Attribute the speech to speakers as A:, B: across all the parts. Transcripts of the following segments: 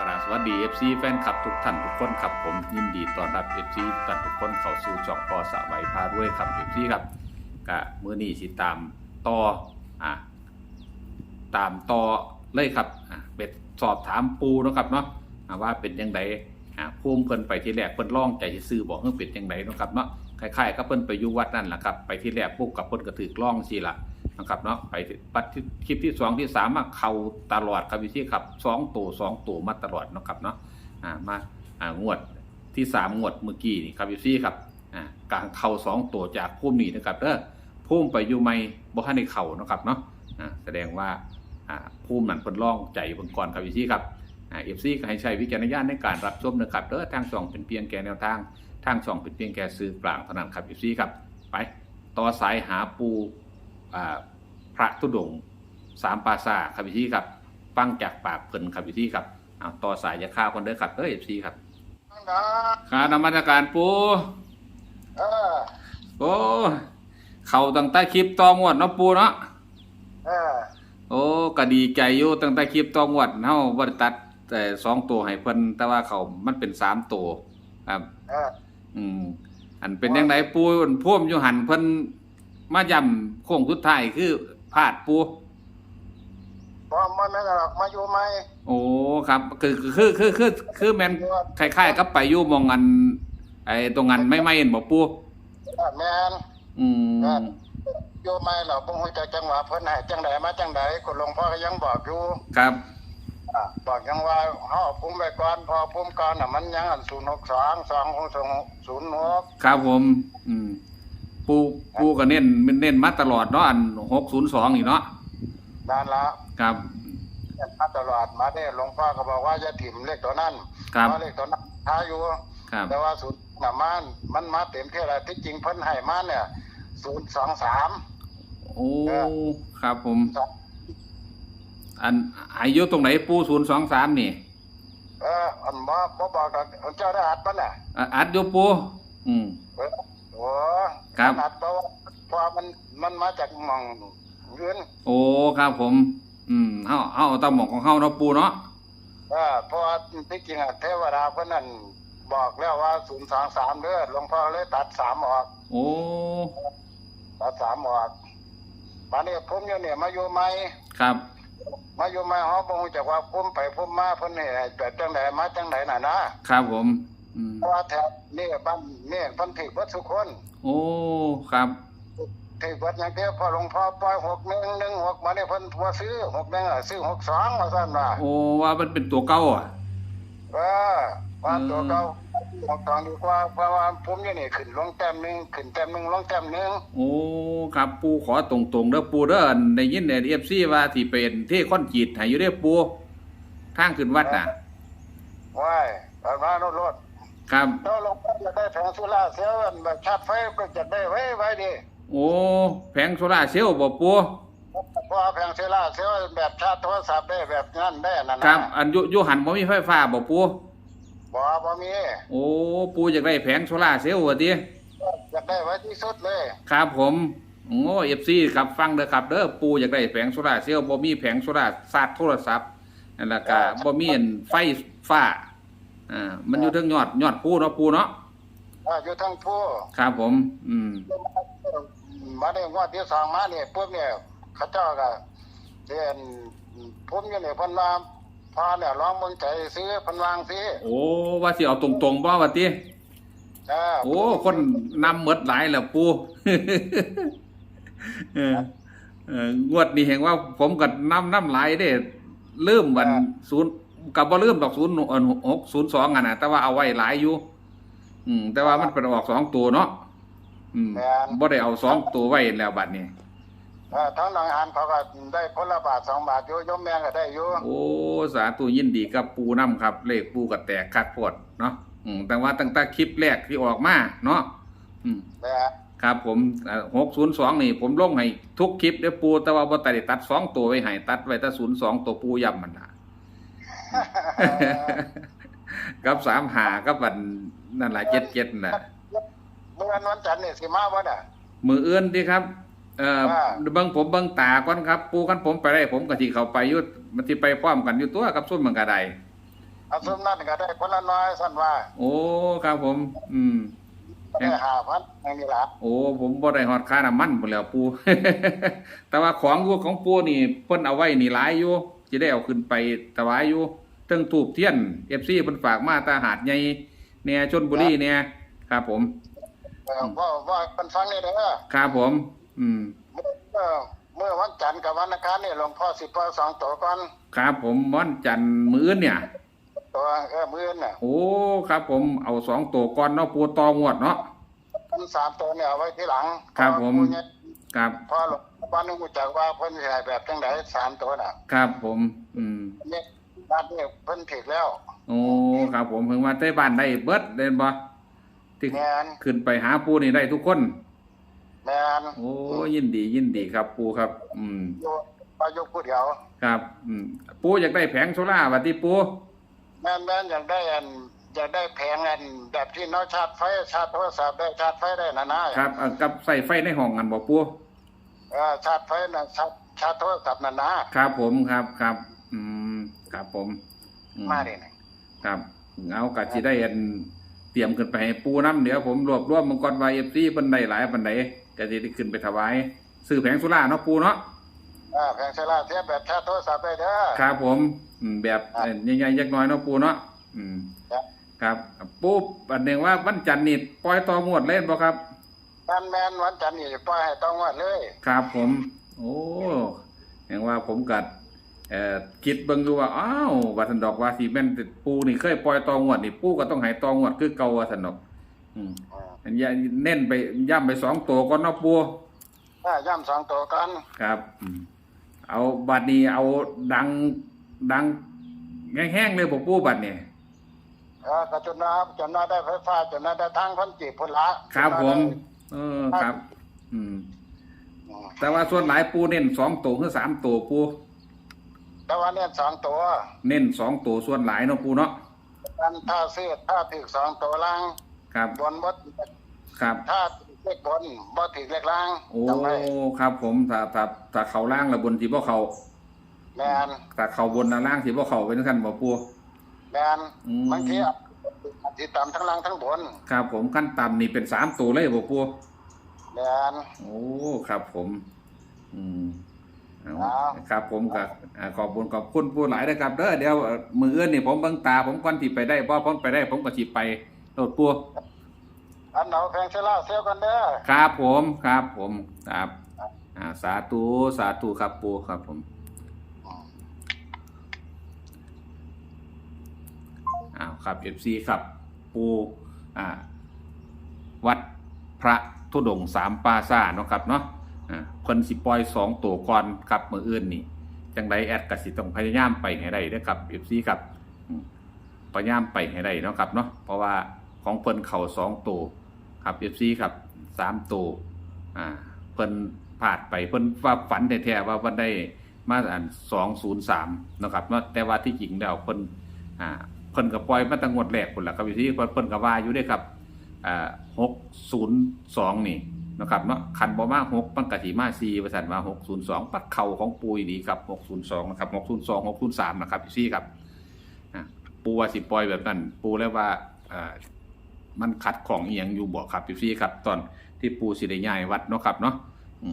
A: กราสวัสดี FC แฟนคลับทุกท่านทุกคนครับผมยินดีต้อนรับ FC ทุกท่านทุกคนเข้าสู่ช่องปอสะไวพาด้วยครับ FC ครับกะมื้อนี้สิตามต่ออะตามต่อเลยครับอะเป็ดสอบถามปูเนาะครับเนาะอะว่าเป็นยังไงอะภูมเพิ่นไปที่แรกเพิ่นร้องใจสิซื้อบอกเพิ่นเป็นยังไงเนาะครับเนาะคล้ายๆกับเพิ่นไปอยู่วัดนั่นแหละครับไปที่แรกปุ๊บกับเพิ่นก็ถือร้องสิล่ะ นะครับเนาะไปปัดคลิปที่สองที่สามมาเข่าตลอดครับพี่ที่ครับสองตัวสองตัวมาตลอดนะครับเนาะอ่ามาอ่างวดที่สามงวดเมื่อกี้นี่ครับพี่ที่ครับอ่ากางเข่าสองตัวจากพุ่มนี่นะครับเด้อพุ่มไปอยู่ไม่บ่ทันในเข่านะครับเนาะอ่าแสดงว่าอ่าพุ่มนั้นเพิ่นร่องใจเบิ่งก่อนครับพี่ที่ครับอ่าเอฟซีก็ให้ใช้วิจารณญาณในการรับชมนะครับเด้อทางช่องเป็นเพียงแก่แนวทางทางช่องเป็นเพียงแก่ซื้อกลางเท่านั้นครับเอฟซีครับไปต่อสายหาปูอ่า ระธุดงค์สามปราสาทครับพี่ที่ครับฟังจากปากเพิ่นครับพี่ที่ครับเอาต่อสายจะข้าวคนเด้อครับเด้อเอฟซีครับ
B: นะ
A: ข้านมัสการปู
B: เออ
A: โอ้เขาตั้งแต่คลิปตองวดเนาะปูเนาะ
B: เออ
A: โอ้ก็ดีใจอยู่ตั้งแต่คลิปตองวดเฮาบ่ได้ตัดแต่สองตัวให้เพิ่นแต่ว่าเขามันเป็นสามตัวครับ
B: เออ
A: อืมอันเป็นยังไงปูพ่วมอยู่หันเพิ่นมาย่ำโค้งสุดท้ายคือ พลาดปู
B: พอมันไม่หรอกมาอยู่ไหม
A: โอ้ครับคือคือคือคือคือแมนคล้ายๆกับไปอยู่หมองงันไอ้ตรงงันไม่ไม่เห็นบ่ปู
B: แมน
A: อืม
B: อยู่ไหมเหรอบ่ฮู้จักจังหวะเพิ่นให้จังไดมาจังไดคุณหลวงพ่อก็ยังบอกอยู่
A: ครับ
B: อะบอกยังว่าเฮาภูมิไว้ก่อนพอภูมิก่อนน่ะมันยังอัน062 206
A: ครับผม อืม ปูปูก็เน้นเน้นมาตลอดเนาะอันหกศูนย์สองนี่เนาะ
B: นั่นละ
A: ครับ
B: มาตลอดมาเด้หลวงพ่อก็บอกว่าอย่าถิ่มเลขตัวนั้น
A: ครับ
B: เพราะเลขตัวนั้นท้าอยู่
A: ครับ
B: แต่ว่าศูนย์น่ะมันมันมาเต็มที่แล้วที่จริงเพิ่นให้มาเนี่ย023
A: โอ้ครับผม อันอายุตรงไหนปูศูนย์สองสามนี่
B: เอออันบ่บ่บอกดอกเจ้าได้อัดปะน่ะ
A: อะอัดอยู่ปูอืม
B: เอ อโอ้
A: ครับ
B: อัดเพราะว่าเพราะว่ามันมันมาจากหม่องเงิน
A: โอ้ครับผม อืมเฮาเฮาเอาตามหมองของเฮาเนาะปูเนาะ
B: เออเพราะว่าที่จริงอะเทวดาเพิ่นนั่นบอกแล้วว่า023เด้อหลวงพ่อเลยตัด3ออก
A: โอ้
B: ตัด3ออกบัดนี้ผมอยู่เนี่ยมาอยู่ใหม่
A: ครับ
B: มาอยู่ใหม่เฮาบ่ฮู้จักว่าผมไปผมมาเพิ่นนี่ให้ไปจังไดมาจังไดน่ะนะครับ
A: ผม อืม
B: เพราะว่าแถวนี่บ้านนี่เพิ่นถือเบิดทุกคน
A: โอ้ครับ
B: ถือเบิดอย่างเดียวพอหลวงพ่อปล่อย6116มาเนี่ยเพิ่นบ่ซื้อ61อะซื้อ62ว่าซั่นว่า
A: โอ้ว่ามันเป็นตัวเก่าอะ
B: เออว่าตัวเก่า62ดีกว่าเพราะว่าผมอยู่นี่ขึ้นลงแต้มหนึงขึ้นแต้มหนึงลงแต้มหนึง
A: โอ้ครับปูขอตรงๆเด้อปูเด้ออันได้ยินในเอฟซีว่าที่เป็นเที่คอนกรีตให้อยู่เด้อปูทางขึ้นวัดน่ะ
B: ว้ายแบบว่ารถรถ
A: ครับ
B: ถ้าหลวงพ่อจะได้แผงโซล่าร์เซลล์อันแบบชาร์จไฟก็จะได้ไว้ไว้ดิ
A: โอ้แผงโซล่าร์เซลล์บ่ปู
B: เพราะว่าแผงโซล่าร์เซลล์แบบชาร์จโทรศัพท์ได้แบบนั้นได้นั่นนะครับ
A: อันอยุยุหันบ่มีไฟฟ้าบ่ปู
B: บ่บ่มี
A: โอ้ปูอยากได้แผงโซล่าร์เซลล์ว่าติ
B: อยากได้ไว้ที่สุดเลย
A: ครับผมโอ้เอฟซีครับฟังเด้อครับเด้อปูอยากได้แผงโซล่าร์เซลล์บ่มีแผงโซล่าร์ชาร์จโทรศัพท์นั่นล่ะก็บ่มีอันไฟฟ้า อ่ามันอยู่เทิงยอดยอดปูเนาะปูเนาะ
B: อ่าอยู่ทั้งผู้
A: ครับผม อืม
B: มาได้งวดที่สองมาเนี่ยปุ๊บเนี่ยเขาเจ้าก็เรียนผมอยู่เนี่ยเพิ่นว่าพอเนี่ยลองเบิ่งใจซื้อเพิ่นวางซิ
A: โอ้ว่าสิเอาตรงๆบ่ว่าติ
B: เออ
A: โอ้คนนำหมดหลายแล้วปู เออเอองวดนี้เห็นว่าผมก็นำนำหลายเด้ลืมวันศูนย์ กับบ่ลืมดอกศูนย์หกศูนย์สองอะนะแต่ว่าเอาไว้หลายอยู่ อืม แต่ว่ามันเป็นออกสองตัวเนาะอืมบ่ได้เอาสองตัวไว้แล้วบัดนี้
B: เออทั้งหนังหันเขาก็ได้คนละบาทสองบาทอยู่โยมแม่ก็ได้อยู่
A: โอ้สาธุยินดีกับปูน้ำครับ เลขปูกับแตกคักโพดเนาะอืมแต่ว่าตั้งแต่คลิปแรกที่ออกมาเนาะอืม
B: นะ
A: ครับผมหกศูนย์สองนี่ ผมลงให้ทุกคลิปเด้อปูแต่ว่าบ่ตัดได้ตัดสองตัวไว้ให้ตัดไว้แต่ศูนย์สองตัวปูย่ำมันละ กับสามหากับวันนั่นแหละเจ็ดเจ็ดน่ะ
B: เมื่อวันวันจันทร์นี่สิมาบ่น่ะ
A: มือเอื้อนที่ครับเอ่อ
B: ว่า
A: เบิ่งผมเบิ่งตาก่อนครับ ปูกันผมไปได้ผมก็สิเข้าไปอยุดมันสิไปพร้อมกันอยู่ตัวกับส้นมันก็ได้
B: เอาซุมนั่นก็ได้คนละน้อยสั่นว่า
A: โอ้ครับผม อืม
B: ได้ห้าพันอย่างนี้ล่ะ
A: โอ้ผมบ่ได้ฮอดค่าน้ำมันพุ่นแหล้วปูแต่ว่าของอยู่ของปูนี่เพิ่นเอาไว้นี่หลายอยู่ สิได้เอาขึ้นไปถวายอยู่เทั้งทูบเทียน FC เพิ่นฝากมาตาหาดใหญ่แหน่ชลบุรีเนี่ยครับผม
B: เออว่าว่าเป็นฟังนี่เด้อ
A: ครับผม อืม
B: เมื่อเมื่อวันจันทร์กับวันอังคารนี่หลวงพ่อสิปล่อยสองตัวก่อน
A: ครับผมวันจันทร์มื้ออื่นเนี่ย
B: ตัวเออมื้อน่ะ
A: โอ้ครับผมเอาสองตัวก่อนเนาะปูตองวดเนาะ
B: อันสามตัวเนี่ยเอาไว้ที่หลัง
A: ครับผม
B: ผู้เนี่ย
A: ครับ
B: พอหลวง พ่อนึกจักว่าเพิ่นสิให้แบบจังไดสามตัวน่ะ
A: ครับผม อืม
B: เนี่ยบ้านนี่เพิ่นผิดแล้ว
A: โอ้ครับผมเพิ่งมาใต้บ้านได้เบิดเด่นบ่ที่
B: แม่น
A: ขึ้นไปหาปูนี่ได้ทุกคน
B: แม่น
A: โอ้ยินดียินดีครับปูครับ อืม
B: อยู่ประยุกต์ผู้เดียว
A: ครับ อืมปูอยากได้แผงโซล่าร์บัดนี้ปู
B: แม่นแม่นอยากได้อันอยากได้แผงอันแบบที่เนาะชาร์จไฟชาร์จโทรศัพท์ได้ชาร์จไฟได้นะนะครับ
A: เอากับใส่ไฟในห้องกันบ่ปู
B: เออชาร์จไฟน่ะชาร์จชาร์จโทรศัพท์นั่นนะครับ
A: ผมครับครับ อืมครับผมอื
B: มาดินี่
A: ครับเอากะสิได้อันเตรียมขึ้นไปให้ปูน้ำเดี๋ยวผมรวบรวมมังกรวายเอฟซีเพิ่นได้หลายปันใดก็สิได้ขึ้นไปถวายซื้อแผงโซล่าร์เนาะปูเนาะ
B: อ่าแผงโซล่าร์เทียบแบบชาร์จโทรศัพท์ได้เด้อ
A: ครับผมอืมแบบเอ่อใหญ่ๆยักน้อยเนาะปูเนาะอืม
B: ครับ
A: ครับปูอันหนึ่งว่าวันจันทร์นี่ปล่อยต่อหมวดเล่นบ่ครับ
B: แม่นแม่นวันจันทร์นี่ปล่อยให้ต้องวัดเลย
A: ครับผม โอ้แห่งว่าผมกัดเอ่อคิดเบิ่งดูว่าอ้าวว่าสันดอกว่าสิแม่นปูนี่เคยปล่อยต่องวดนี่ปูก็ต้องให้ต่องวดคือเก่าว่าสันดอก อืม
B: อืม
A: อันนี้เน้นไปย่ำไปสองตัวก่อนเนาะปู
B: อ่าย่ำสองตัวกัน
A: ครับอืมเอาบัดนี้เอาดังดังแห้งๆเลยผมปูบัดนี่
B: เออกระจุนนะครับจนน่าได้ไฟฟ้าจนน่าได้ทางพันจีบพุ่นละ
A: ครับผม เออครับอืม
B: อืม
A: แต่ว่าส่วนหลายปูเน้นสองตัวหรือสามตัวปู
B: แต่ว่าเนี่ยสองตัว
A: เน้นสองตัวส่วนหลายเนาะปูเนาะ
B: กันถ้าซื้อถ้าถึกสองตัวล่าง
A: ครับ
B: บนบด
A: ครับ
B: ถ้าถึกเลขบนบ่ถึกเลขล่าง
A: โอ้
B: จำไว้
A: ครับผมถ้าถ้าถ้าเขาล่างแล้วบนที่บ่เขา
B: แม่น
A: ถ้าเขาบนแล้วล่างที่บ่เขาเป็นขั้นบ่ปู
B: แม่น
A: อืม
B: บางที อาจสิต่ำทั้งล่างทั้งบน
A: ครับผมขั้นต่ำนี่เป็นสามตัวเลยบ่ปู
B: แม่น
A: โอ้ครับผม อืมเอา
B: ครับ
A: ครับผมกับอ่าขอบคุณขอบคุณปูหลายนะครับเด้อเดี๋ยวเอ่อมืออื่นนี่ผมเบิ่งตาผมก่อนที่ไปได้บ่ผมไปได้ ผมก็สิไปโลดปู
B: อันเอาแพงเซล่าเซลกันเด้อ
A: ครับผมครับผมครับอ่าสาธุสาธุครับปูครับผม
B: อืม
A: อ้าวครับ FC ครับ ปูอ่าวัดพระธุดงสามปาซ่าเนาะครับเนาะอ่าเพิ่นสิปอยสองตัวก่อนครับมืออื่นนี่จังไดแอดกสิต้องพยายามไปให้ได้เด้อครับ FC ครับพยายามไปให้ได้เนาะครับเนาะเพราะว่าของเพิ่นเข้าสองตัวครับ FC ครับสามตัวอ่าเพิ่นพลาดไปเพิ่นว่าฝันแท้ๆว่าวันได้มาอัน203นย์สามนะครับเนาะแต่ว่าที่จริงแล้วเพิ่นอ่า เพิ่นก็ปล่อยมาตั้งงวดแรกพุ่นล่ะครับ FC เพิ่เพิ่นก็ว่าอยู่ด้ครับอ่าหกศูนย์สองนี่นะครับเนาะคันบอมาหกปังกะสีมาซีประสันมาหกศูนย์สองปัดเข่าของปูอีดีครับหกศูนย์สองนะครับหกศูนย์สองหกศูนย์สามนะครับพี่ซี่ครับปูว่าสิปล่อยแบบนั้น ปูแล้วว่ามันขัดของเอียงอยู่บอกครับพี่ซี่ครับ ตอนที่ปูสิได้ย้ายวัดเนาะครับเนาะอื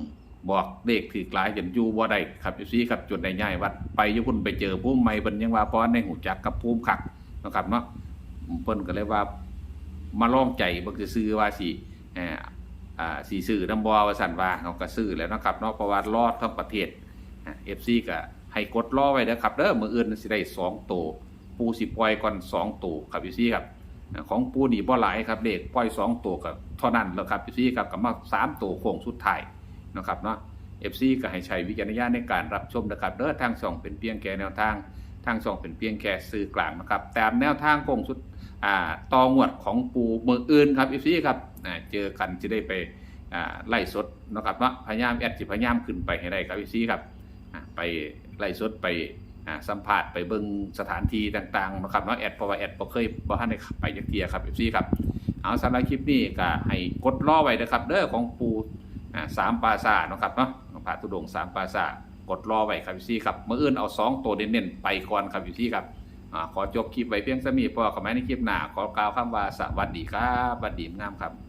A: บอกเลขถือกลายจนอยู่บ่ได้ครับพี่ซี่ครับจนได้ย้ายวัดไปยุพุ่นไปเจอผู้ใหม่เพิ่นยังว่าเพราะในหูจักกับภูมิขัก นะครับเนาะเพิ่นก็เลยว่ามาลองใจบ่คือซื้อว่าสิเอ่ออ่าสีซื้อน้ำบอวสันว่าเขาก็ซื้อแล้วนะครับเนาะเพราะว่ารอดทั้งประเทศเอฟซีก็ให้กดรอไว้นะครับเด้อมืออื่นสิได้สองตัวปูสิปล่อยก่อนสองตัวครับพี่ซีครับของปูนี่บ่หลายครับเลขปล่อยสองตัวก็เท่านั้นแล้วครับพี่ซีครับก็มาสามตัวโค้งสุดท้ายนะครับเนาะเอฟซีก็ให้ใช้วิจารณญาณในการรับชมนะครับเด้อทางช่องเป็นเพียงแค่แนวทาง ทางช่องเป็นเพียงแค่สื่อกลางนะครับแต่แนวทางโค้งสุดอ่าตองวดของปูเมืองอื่นครับอีซี่ครับเจอกันจะได้ไปไล่สดนะครับเนาพยายามแอดจิพยายามขึ้นไปให้ได้ครับอีซี่ครับไปไล่สดไปสัมภาษณ์ไปเบิ่งสถานที่ต่างๆนะครับเนาะแอดเพราะว่าแอดบ่เคยบ่ทันได้ไปจักเทียครับอีซี่ครับเอาสำหรับคลิปนี้ก็ให้กดรอไว้นะครับเด้อของปูสามปาสาเนาะครับเนาะพระธุดงสามปาสา กดรอไว้ครับอีซี่ครับเมื่ออื่นเอาสองตัวเน้นๆไปก่อนครับอีซี่ครับอขอจบคลิปไว้เพียงสมีพอกับไม้ในคลิปหน้าขอกล่าวคำว่าสวัสดีครับสวัสดีงามครับ